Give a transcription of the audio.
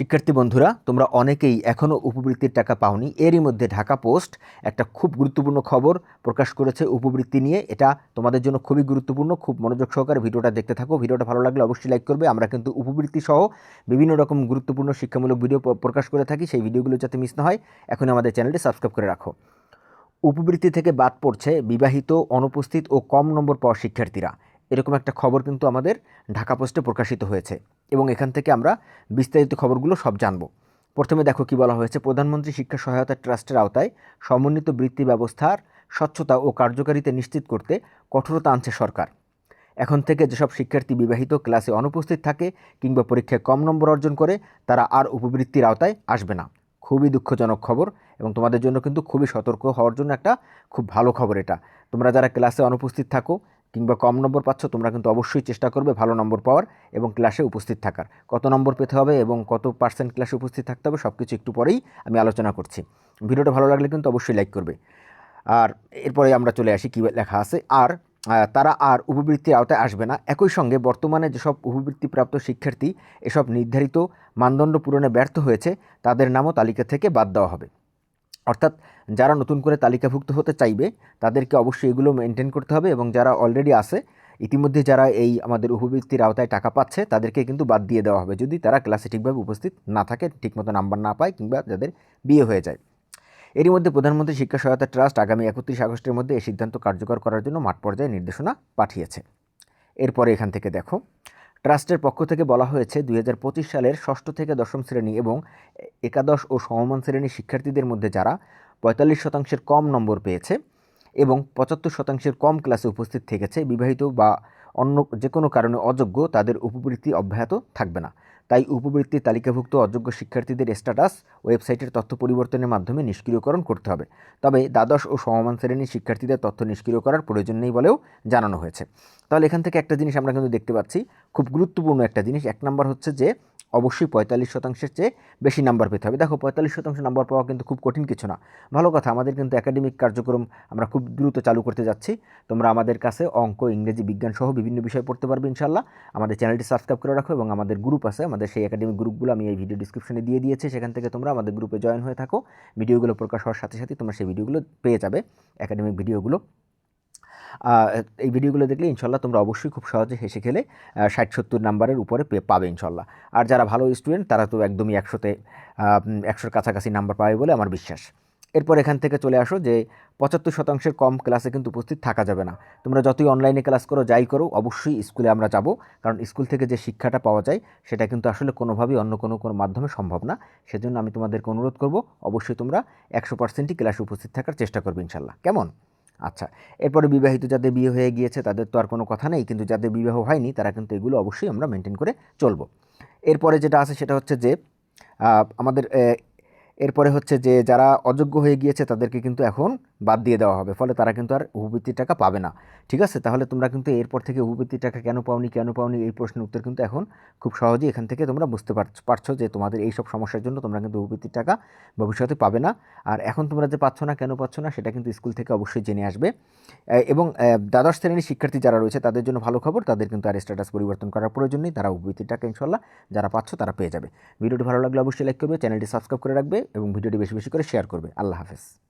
শিক্ষার্থী বন্ধুরা, তোমরা অনেকেই এখনও উপবৃত্তির টাকা পাওনি। এরই মধ্যে ঢাকা পোস্ট একটা খুব গুরুত্বপূর্ণ খবর প্রকাশ করেছে উপবৃত্তি নিয়ে। এটা তোমাদের জন্য খুবই গুরুত্বপূর্ণ, খুব মনোযোগ সহকারে ভিডিওটা দেখতে থাকো। ভিডিওটা ভালো লাগলে অবশ্যই লাইক করবে। আমরা কিন্তু উপবৃত্তি সহ বিভিন্ন রকম গুরুত্বপূর্ণ শিক্ষামূলক ভিডিও প্রকাশ করে থাকি। সেই ভিডিওগুলো যাতে মিস না হয় এখন আমাদের চ্যানেলটি সাবস্ক্রাইব করে রাখো। উপবৃত্তি থেকে বাদ পড়ছে বিবাহিত, অনুপস্থিত ও কম নম্বর পাওয়া শিক্ষার্থীরা। এরকম একটা খবর কিন্তু আমাদের ঢাকা পোস্টে প্রকাশিত হয়েছে। এবং এখান থেকে আমরা বিস্তারিত খবরগুলো সব জানব। প্রথমে দেখো কি বলা হয়েছে, প্রধানমন্ত্রী শিক্ষা সহায়তা ট্রাস্টের আওতায় সমন্বিত বৃত্তি ব্যবস্থার স্বচ্ছতা ও কার্যকারিতা নিশ্চিত করতে কঠোরতা আনছে সরকার। এখন থেকে যেসব শিক্ষার্থী বিবাহিত ক্লাসে অনুপস্থিত থাকে কিংবা পরীক্ষায় কম নম্বর অর্জন করে, তারা আর উপবৃত্তির আওতায় আসবে না। খুবই দুঃখজনক খবর এবং তোমাদের জন্য কিন্তু খুবই সতর্ক হওয়ার জন্য একটা খুব ভালো খবর এটা। তোমরা যারা ক্লাসে অনুপস্থিত থাকো কিংবা কম নম্বর পাচ্ছ, তোমরা কিন্তু অবশ্যই চেষ্টা করবে ভালো নম্বর পাওয়ার এবং ক্লাসে উপস্থিত থাকার। কত নম্বর পেতে হবে এবং কত পার্সেন্ট ক্লাসে উপস্থিত থাকতে হবে সব কিছু একটু পরেই আমি আলোচনা করছি। ভিডিওটা ভালো লাগলে কিন্তু অবশ্যই লাইক করবে। আর এরপরে আমরা চলে আসি, কী লেখা আছে? আর তারা আর উপবৃত্তির আওতায় আসবে না। একই সঙ্গে বর্তমানে যেসব উপবৃত্তিপ্রাপ্ত শিক্ষার্থী এসব নির্ধারিত মানদণ্ড পূরণে ব্যর্থ হয়েছে, তাদের নামও তালিকা থেকে বাদ দেওয়া হবে। অর্থাৎ যারা নতুন করে তালিকাভুক্ত হতে চাইবে, তাদেরকে অবশ্যই এগুলো মেনটেন করতে হবে এবং যারা অলরেডি আছে, ইতিমধ্যে যারা এই আমাদের উপবৃত্তির আওতায় টাকা পাচ্ছে, তাদেরকে কিন্তু বাদ দিয়ে দেওয়া হবে। যদি তারা ক্লাসে ঠিকভাবে উপস্থিত না থাকে, ঠিকমতো নাম্বার না পায় কিংবা যাদের বিয়ে হয়ে যায়। এরই মধ্যে প্রধানমন্ত্রী শিক্ষা সহায়তা ট্রাস্ট আগামী একত্রিশ আগস্টের মধ্যে এই সিদ্ধান্ত কার্যকর করার জন্য মাঠ পর্যায়ে নির্দেশনা পাঠিয়েছে। এরপরে এখান থেকে দেখো। ট্রাস্টের পক্ষ থেকে বলা হয়েছে, দুই হাজার পঁচিশ সালের ষষ্ঠ থেকে দশম শ্রেণি এবং একাদশ ও সমমান শ্রেণির শিক্ষার্থীদের মধ্যে যারা পঁয়তাল্লিশ শতাংশের কম নম্বর পেয়েছে এবং পঁচাত্তর শতাংশের কম ক্লাসে উপস্থিত থেকেছে, বিবাহিত বা অন্য যে কোনো কারণে অযোগ্য, তাদের উপবৃত্তি অব্যাহত থাকবে না। তাই উপবৃত্তি তালিকাভুক্ত অযোগ্য শিক্ষার্থীদের স্ট্যাটাস ওয়েবসাইটের তথ্য পরিবর্তনের মাধ্যমে নিষ্ক্রিয়করণ করতে হবে। তবে দ্বাদশ ও সমমান শ্রেণির শিক্ষার্থীদের তথ্য নিষ্ক্রিয় করার প্রয়োজন নেই বলেও জানানো হয়েছে। তাহলে এখান থেকে একটা জিনিস আমরা কিন্তু দেখতে পাচ্ছি। খুব গুরুত্বপূর্ণ একটা জিনিস। এক নম্বর হচ্ছে যে অবশ্যই পঁয়তাল্লিশ শতাংশের চেয়ে বেশি নাম্বার পেতে হবে। দেখো, পঁয়তাল্লিশ শতাংশ নাম্বার পাওয়া কিন্তু খুব কঠিন কিছু না। ভালো কথা, আমাদের কিন্তু একাডেমিক কার্যক্রম আমরা খুব দ্রুত চালু করতে যাচ্ছি। তোমরা আমাদের কাছে অঙ্ক, ইংরেজি, বিজ্ঞান সহ বিভিন্ন বিষয় পড়তে পারবে ইনশাল্লাহ আমাদের চ্যানেলটি সাবস্ক্রাইব করে রাখো এবং আমাদের গ্রুপ আছে। আমাদের সেই একাডেমিক গ্রুপগুলো আমি এই ভিডিও ডিসক্রিপশনে দিয়ে দিয়েছি। সেখান থেকে তোমরা আমাদের গ্রুপে জয়েন হয়ে থাকো। ভিডিওগুলো প্রকাশ হওয়ার সাথে সাথে তোমরা সেই ভিডিওগুলো পেয়ে যাবে। একাডেমিক ভিডিওগুলো এই ভিডিওগুলো দেখলে ইনশাল্লাহ তোমরা অবশ্যই খুব সহজে হেসে খেলে ষাট সত্তর নাম্বারের উপরে পাবে ইনশাল্লাহ। আর যারা ভালো স্টুডেন্ট তারা তো একদমই একশোতে একশোর কাছাকাছি নাম্বার পাবে বলে আমার বিশ্বাস। এরপর এখান থেকে চলে আসো যে পঁচাত্তর শতাংশের কম ক্লাসে কিন্তু উপস্থিত থাকা যাবে না। তোমরা যতই অনলাইনে ক্লাস করো, যাই করো, অবশ্যই স্কুলে আমরা যাব। কারণ স্কুল থেকে যে শিক্ষাটা পাওয়া যায়, সেটা কিন্তু আসলে কোনোভাবেই অন্য কোনো কোনো মাধ্যমে সম্ভব না। সেজন্য আমি তোমাদেরকে অনুরোধ করব, অবশ্যই তোমরা একশো পার্সেন্টই ক্লাসে উপস্থিত থাকার চেষ্টা করবে ইনশাল্লাহ। কেমন? আচ্ছা এরপরে বিবাহিত যাদের বিয়ে হয়ে গিয়েছে তাদের তো আর কোনো কথা নেই, কিন্তু যাদের বিবাহ হয়নি তারা কিন্তু এগুলো অবশ্যই আমরা মেনটেন করে চলবো। এরপরে যেটা আছে সেটা হচ্ছে যে আমাদের এরপরে হচ্ছে যে যারা অযোগ্য হয়ে গিয়েছে তাদেরকে কিন্তু এখন বাদ দিয়ে দেওয়া হবে, ফলে তারা কিন্তু আর উপবৃত্তির টাকা পাবে না। ঠিক আছে? তাহলে তোমরা কিন্তু এরপর থেকে উপবৃত্তির টাকা কেন পাওনি কেন পাওনি এই প্রশ্নের উত্তর কিন্তু এখন খুব সহজেই এখান থেকে তোমরা বুঝতে পারছ- পারছ যে তোমাদের এই সব সমস্যার জন্য তোমরা কিন্তু উপবৃত্তির টাকা ভবিষ্যতে পাবে না। আর এখন তোমরা যে পাচ্ছ না, কেন পাচ্ছ না, সেটা কিন্তু স্কুল থেকে অবশ্যই জেনে আসবে। এবং দ্বাদশ শ্রেণির শিক্ষার্থী যারা রয়েছে, তাদের জন্য ভালো খবর, তাদের কিন্তু আর স্ট্যাটাস পরিবর্তন করার প্রয়োজন নেই, তারা উপবৃত্তির টাকা ইনশাল্লাহ যারা পাচ্ছ তারা পেয়ে যাবে। ভিডিওটি ভালো লাগলে অবশ্যই লাইক করবে, চ্যানেলটি সাবস্ক্রাইব করে রাখবে এবং ভিডিওটি বেশি বেশি করে শেয়ার করবে। আল্লাহ হাফেজ।